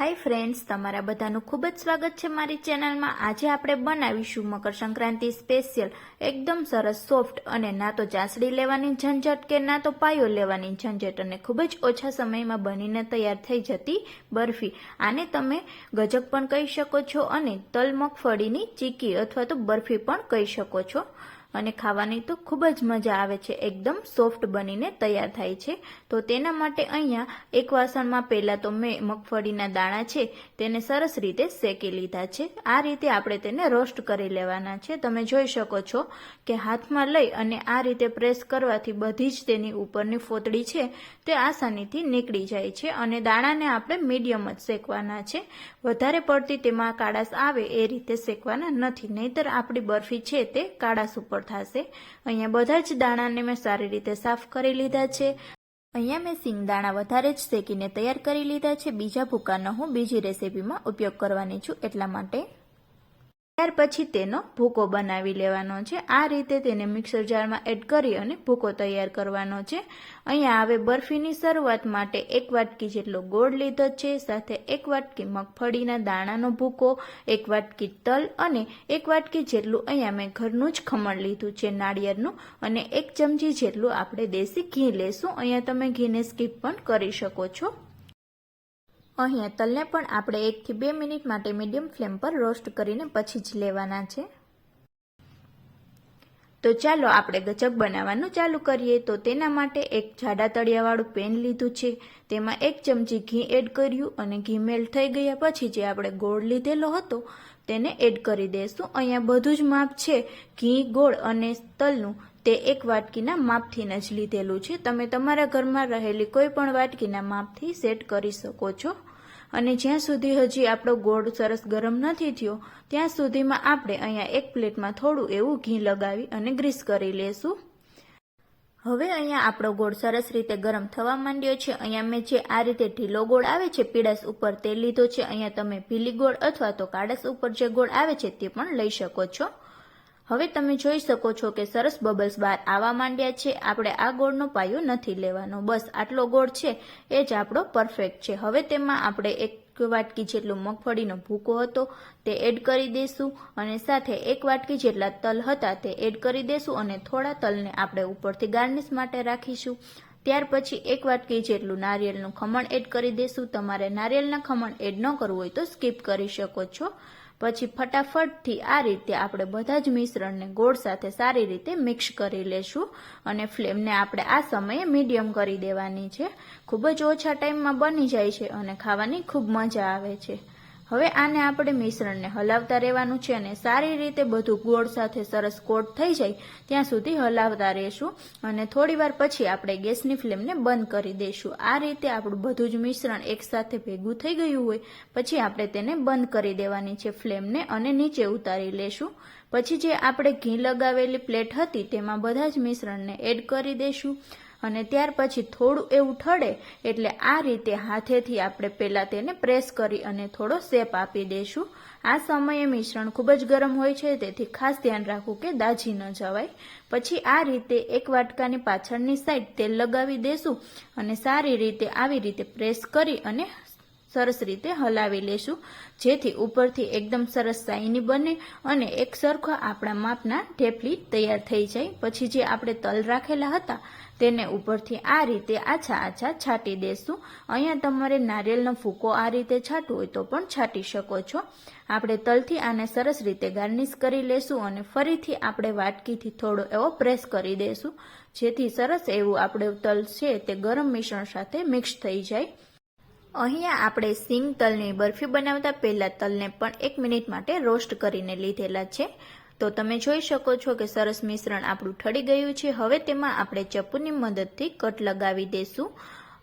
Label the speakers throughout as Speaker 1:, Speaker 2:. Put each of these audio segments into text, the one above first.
Speaker 1: Hi friends, તમારા બધાનું ખૂબ જ સ્વાગત છે મારી ચેનલમાં. આજે આપણે બનાવીશું મકર સંક્રાંતિ સ્પેશિયલ, એકદમ સરસ, સોફ્ટ અને ના તો ચાસડી લેવાની ઝંઝટ કે ના તો પાયો લેવાની ઝંઝટ અને ખૂબ જ ઓછા સમયમાં બનીને તૈયાર થઈ જતી બરફી. આને તમે ગજક પણ કહી શકો છો અને તલ મગફળીની ચીકી અથવા તો બરફી પણ કહી શકો છો. અને ખાવાની તો ખૂબ જ મજા આવે છે. એકદમ સોફ્ટ બનીને તૈયાર થાય છે. તો તેના માટે અહીંયા એક વાસણમાં પહેલાં તો મેં મગફળીના દાણા છે, તેને સરસ રીતે શેકી લીધા છે. આ રીતે આપણે તેને રોસ્ટ કરી લેવાના છે. તમે જોઈ શકો છો કે હાથમાં લઈ અને આ રીતે પ્રેસ કરવાથી બધી જ તેની ઉપરની ફોતળી છે તે આસાનીથી નીકળી જાય છે અને દાણાને આપણે મીડિયમ જ શેકવાના છે. વધારે પડતી તેમાં કાળાશ આવે એ રીતે શેકવાના નથી. નહીતર આપણી બરફી છે તે કાળાશ ઉપર થશે. અહીંયા બધા જ દાણાને મેં સારી રીતે સાફ કરી લીધા છે. અહીંયા મેં સિંગદાણા વધારે જ શેકીને તૈયાર કરી લીધા છે. બીજા ભૂકાનો હું બીજી રેસીપીમાં ઉપયોગ કરવાની છું એટલા માટે ત્યાર પછી તેનો ભૂકો બનાવી લેવાનો છે. આ રીતે તેને મિક્સર જારમાં એડ કરી અને ભૂકો તૈયાર કરવાનો છે. અહીંયા હવે બરફીની શરૂઆત માટે એક વાટકી જેટલો ગોળ લીધો છે, સાથે એક વાટકી મગફળીના દાણાનો ભૂકો, એક વાટકી તલ અને એક વાટકી જેટલું અહીંયા મેં ઘરનું જ ખમણ લીધું છે, નાળિયેરનું. અને એક ચમચી જેટલું આપણે દેશી ઘી લેશું. અહીંયા તમે ઘીને સ્કીપ પણ કરી શકો છો. અહીંયા તલને પણ આપણે એકથી બે મિનિટ માટે મીડિયમ ફ્લેમ પર રોસ્ટ કરીને પછી જ લેવાના છે. તો ચાલો આપણે ગજક બનાવવાનું ચાલુ કરીએ. તો તેના માટે એક જાડા તળિયાવાળું પેન લીધું છે. તેમાં એક ચમચી ઘી એડ કર્યું અને ઘી મેલ્ટ થઈ ગયા પછી જે આપણે ગોળ લીધેલો હતો તેને એડ કરી દઈશું અહીંયા બધું જ માપ છે. ઘી, ગોળ અને તલનું તે એક વાટકીના માપથી જ લીધેલું છે. તમે તમારા ઘરમાં રહેલી કોઈ પણ વાટકીના માપથી સેટ કરી શકો છો. અને જ્યાં સુધી હજી આપણો ગોળ સરસ ગરમ નથી થયો, ત્યાં સુધીમાં આપણે અહીંયા એક પ્લેટમાં થોડું એવું ઘી લગાવી અને ગ્રીસ કરી લેશું. હવે અહીંયા આપણો ગોળ સરસ રીતે ગરમ થવા માંડ્યો છે. અહીંયા મેં જે આ રીતે ઢીલો ગોળ આવે છે, પીળાશ ઉપર તે લીધો છે. અહીંયા તમે પીલી ગોળ અથવા તો કાળસ ઉપર જે ગોળ આવે છે તે પણ લઈ શકો છો. હવે તમે જોઈ શકો છો કે સરસ બબલ્સ બહાર આવવા માંડ્યા છે. આપણે આ ગોળનો પાયો નથી લેવાનો. બસ આટલો ગોળ છે. એ જ આપણો પરફેક્ટ છે. હવે તેમાં આપણે એક વાટકી જેટલો મગફળીનો ભૂકો હતો તે એડ કરી દઈશું અને સાથે એક વાટકી જેટલા તલ હતા તે એડ કરી દઈશું અને થોડા તલને આપણે ઉપરથી ગાર્નિશ માટે રાખીશું. ત્યાર પછી એક વાટકી જેટલું નારિયેળનું ખમણ એડ કરી દઈશું તમારે નારિયેળના ખમણ એડ ન કરવું હોય તો સ્કીપ કરી શકો છો. પછી ફટાફટથી આ રીતે આપણે બધા જ મિશ્રણને ગોળ સાથે સારી રીતે મિક્સ કરી લેશું અને ફ્લેમને આપણે આ સમયે મીડિયમ કરી દેવાની છે. ખૂબ જ ઓછા ટાઈમમાં બની જાય છે અને ખાવાની ખૂબ મજા આવે છે. હવે આને આપણે મિશ્રણને હલાવતા રહેવાનું છે અને સારી રીતે બધું ગોળ સાથે સરસ કોટ થઈ જાય ત્યાં સુધી હલાવતા રહેશું અને થોડીવાર પછી આપણે ગેસની ફ્લેમને બંધ કરી દઈશું. આ રીતે આપણું બધું જ મિશ્રણ એકસાથે ભેગું થઈ ગયું હોય પછી આપણે તેને બંધ કરી દેવાની છે ફ્લેમને અને નીચે ઉતારી લેશું. પછી જે આપણે ઘી લગાવેલી પ્લેટ હતી તેમાં બધા જ મિશ્રણને એડ કરી દઈશું. અને ત્યાર પછી થોડું એવું ઠળે એટલે આ રીતે હાથેથી આપણે પહેલાં તેને પ્રેસ કરી અને થોડો શેપ આપી દઈશું આ સમયે મિશ્રણ ખૂબ જ ગરમ હોય છે, તેથી ખાસ ધ્યાન રાખવું કે દાજી ન જવાય. પછી આ રીતે એક વાટકાની પાછળની સાઈડ તેલ લગાવી દેશું અને સારી રીતે આવી રીતે પ્રેસ કરી અને સરસ રીતે હલાવી લેશું. જેથી ઉપરથી એકદમ સરસ સાઈની બને અને એક સરખો આપણા માપના ઢેફલી તૈયાર થઈ જાય. પછી જે આપણે તલ રાખેલા હતા, તેને ઉપરથી આ રીતે આછા આછા છાંટી દેશું. અહીંયા તમારે નારિયેળનો ફૂકો આ રીતે છાંટવું હોય તો પણ છાંટી શકો છો. આપણે તલથી આને સરસ રીતે ગાર્નિશ કરી લેશું અને ફરીથી આપણે વાટકીથી થોડો એવો પ્રેસ કરી દેશું. જેથી સરસ એવું આપણે તલ છે તે ગરમ મિશ્રણ સાથે મિક્સ થઈ જાય. અહીંયા આપણે સિંગ તલની બરફી બનાવતા પહેલાં તલને પણ એક મિનિટ માટે રોસ્ટ કરીને લીધેલા છે. તો તમે જોઈ શકો છો કે સરસ મિશ્રણ આપણું ઠળી ગયું છે. હવે તેમાં આપણે ચપ્પુની મદદથી કટ લગાવી દઈશું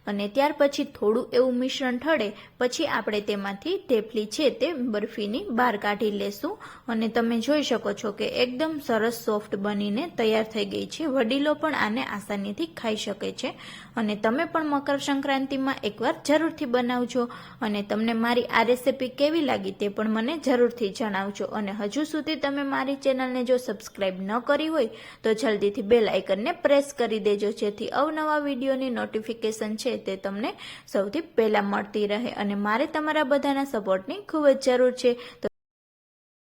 Speaker 1: અને ત્યાર પછી થોડું એવું મિશ્રણ ઠળે, પછી આપણે તેમાંથી ઢેફલી છે તે બરફીની બહાર કાઢી લેશું. અને તમે જોઈ શકો છો કે એકદમ સરસ સોફ્ટ બનીને તૈયાર થઈ ગઈ છે. વડીલો પણ આને આસાનીથી ખાઈ શકે છે. અને તમે પણ મકર સંક્રાંતિમાં એકવાર જરૂરથી બનાવજો. અને તમને મારી આ રેસીપી કેવી લાગી તે પણ મને જરૂરથી જણાવજો. અને હજુ સુધી તમે મારી ચેનલને જો સબસ્ક્રાઈબ ન કરી હોય, તો જલ્દીથી બેલ આઇકનને પ્રેસ કરી દેજો. જેથી અવનવા વિડીયોની નોટિફિકેશન છે તે તમને સૌથી પહેલાં મળતી રહે. અને મારે તમારા બધાના સપોર્ટની ખૂબ જ જરૂર છે. તો